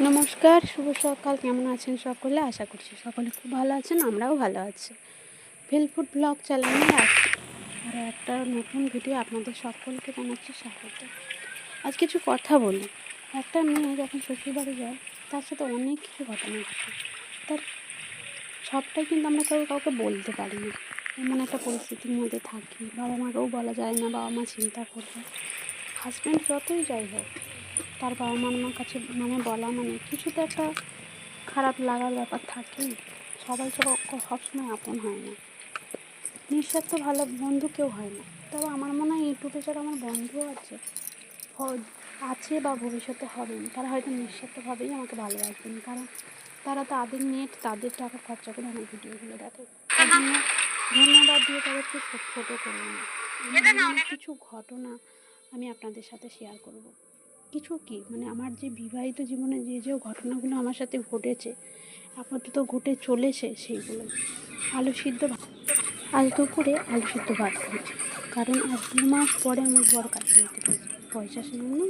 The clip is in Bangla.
নমস্কার, শুভ সকাল। কেমন আছেন সকলে? আশা করছি সকলে খুব ভালো আছেন, আমরাও ভালো আছি। ফিলফুড ব্লগ চ্যানেলে আর একটা নতুন ভিডিও আপনাদের সকলকে জানাচ্ছি স্বাগত। আজ কিছু কথা বলি। একটা মেয়ে যখন শ্বশুরবাড়ি যায়, তার সাথে অনেক কিছু ঘটনা ঘটে। তার সবটাই কিন্তু আমরা কেউ কাউকে বলতে পারি না। এমন একটা পরিস্থিতির মধ্যে থাকি। বাবা মাকেও বলা যায় না বাবা মা চিন্তা করবে। হাজব্যান্ড যতই যাই হোক তার বাবা মা আমার কাছে মানে বলা মানে কিছু তো একটা খারাপ লাগার ব্যাপার থাকেই। সবাই সব সবসময় আপন হয় না। নিঃস্বার্থ ভালো বন্ধু কেউ হয় না। তবে আমার মনে হয় ইউটিউবে যারা আমার বন্ধুও আছে আছে বা ভবিষ্যতে হবেন তারা হয়তো নিঃস্বার্থভাবেই আমাকে ভালোবাসবেন। কারণ তারা তাদের নেট তাদের টাকা খরচা করে আমার ভিডিওগুলো দেখে। তার জন্য ধন্যবাদ দিয়ে তাদেরকে ছোট ছোটো করব না কিছু ঘটনা আমি আপনাদের সাথে শেয়ার করব। কিছু কি? মানে আমার যে বিবাহিত জীবনে যে যে ঘটনাগুলো আমার সাথে ঘটেছে, আপাতত ঘটে চলেছে সেইগুলো। আলু সিদ্ধ আজ দুপুরে আলু সিদ্ধ ভাত কারণ আজ দু মাস পরে আমার বর কাজ যেতে পয়সা ছিল না